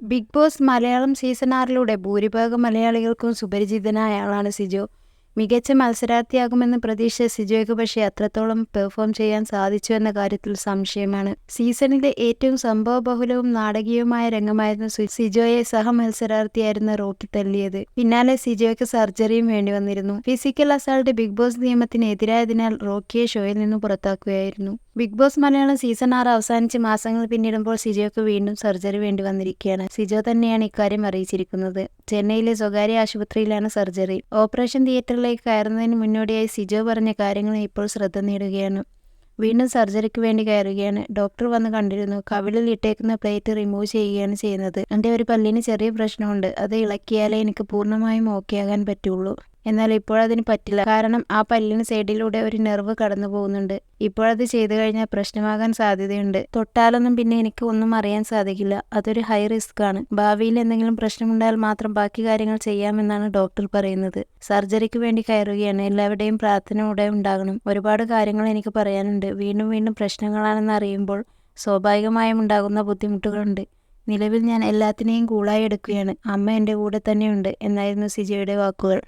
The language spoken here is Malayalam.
ബിഗ് ബോസ് മലയാളം സീസൺ ആറിലൂടെ ഭൂരിഭാഗം മലയാളികൾക്കും സുപരിചിതനായ ആളാണ് സിജോ. മികച്ച മത്സരാർത്ഥിയാകുമെന്ന് പ്രതീക്ഷ സിജോയ്ക്ക് പക്ഷേ അത്രത്തോളം പെർഫോം ചെയ്യാൻ സാധിച്ചു എന്ന കാര്യത്തിൽ സംശയമാണ്. സീസണിലെ ഏറ്റവും സംഭവബഹുലവും നാടകീയവുമായ രംഗമായിരുന്നു സിജോയെ സഹ മത്സരാർത്ഥിയായിരുന്ന റോക്കി തല്ലിയത് പിന്നാലെ സിജോയ്ക്ക് സർജറിയും വേണ്ടി വന്നിരുന്നു. ഫിസിക്കൽ അസാൾട്ട് ബിഗ് ബോസ് നിയമത്തിന് എതിരായതിനാൽ റോക്കിയെ ഷോയിൽ നിന്ന് പുറത്താക്കുകയായിരുന്നു. ബിഗ് ബോസ് മലയാളം സീസൺ ആറ് അവസാനിച്ച് മാസങ്ങൾ പിന്നിടുമ്പോൾ സിജോയ്ക്ക് വീണ്ടും സർജറി വേണ്ടി വന്നിരിക്കുകയാണ്. സിജോ തന്നെയാണ് ഇക്കാര്യം അറിയിച്ചിരിക്കുന്നത്. ചെന്നൈയിലെ സ്വകാര്യ ആശുപത്രിയിലാണ് സർജറി ഓപ്പറേഷൻ തിയേറ്ററിലേക്ക് കയറുന്നതിന് മുന്നോടിയായി സിജോ പറഞ്ഞ കാര്യങ്ങൾ ഇപ്പോൾ ശ്രദ്ധ നേടുകയാണ്. വീണ്ടും സർജറിക്ക് വേണ്ടി കയറുകയാണ്. ഡോക്ടർ വന്ന് കണ്ടിരുന്നു കവിളിൽ ഇട്ടേക്കുന്ന പ്ലേറ്റ് റിമൂവ് ചെയ്യുകയാണ് ചെയ്യുന്നത്. എന്റെ ഒരു പല്ലിന് ചെറിയ പ്രശ്നമുണ്ട്. അത് ഇളക്കിയാലേ എനിക്ക് പൂർണമായും ഓക്കെ ആകാൻ പറ്റുള്ളൂ. എന്നാൽ ഇപ്പോഴതിന് പറ്റില്ല. കാരണം ആ പല്ലിന് സൈഡിലൂടെ ഒരു നെർവ് കടന്നു പോകുന്നുണ്ട്. ഇപ്പോഴത് ചെയ്തു കഴിഞ്ഞാൽ പ്രശ്നമാകാൻ സാധ്യതയുണ്ട്. തൊട്ടാലൊന്നും പിന്നെ എനിക്ക് ഒന്നും അറിയാൻ സാധിക്കില്ല. അതൊരു ഹൈ റിസ്ക് ആണ്. ഭാവിയിൽ എന്തെങ്കിലും പ്രശ്നമുണ്ടായാൽ മാത്രം ബാക്കി കാര്യങ്ങൾ ചെയ്യാമെന്നാണ് ഡോക്ടർ പറയുന്നത്. സർജറിക്ക് വേണ്ടി കയറുകയാണ്. എല്ലാവരുടെയും പ്രാർത്ഥന കൂടെ ഉണ്ടാകണം. ഒരുപാട് കാര്യങ്ങൾ എനിക്ക് പറയാനുണ്ട്. വീണ്ടും വീണ്ടും പ്രശ്നങ്ങളാണെന്ന് അറിയുമ്പോൾ സ്വാഭാവികമായും ഉണ്ടാകുന്ന ബുദ്ധിമുട്ടുകളുണ്ട്. നിലവിൽ ഞാൻ എല്ലാത്തിനെയും കൂളായി എടുക്കുകയാണ്. അമ്മ എന്റെ കൂടെ തന്നെയുണ്ട് എന്നായിരുന്നു സിജയുടെ വാക്കുകൾ.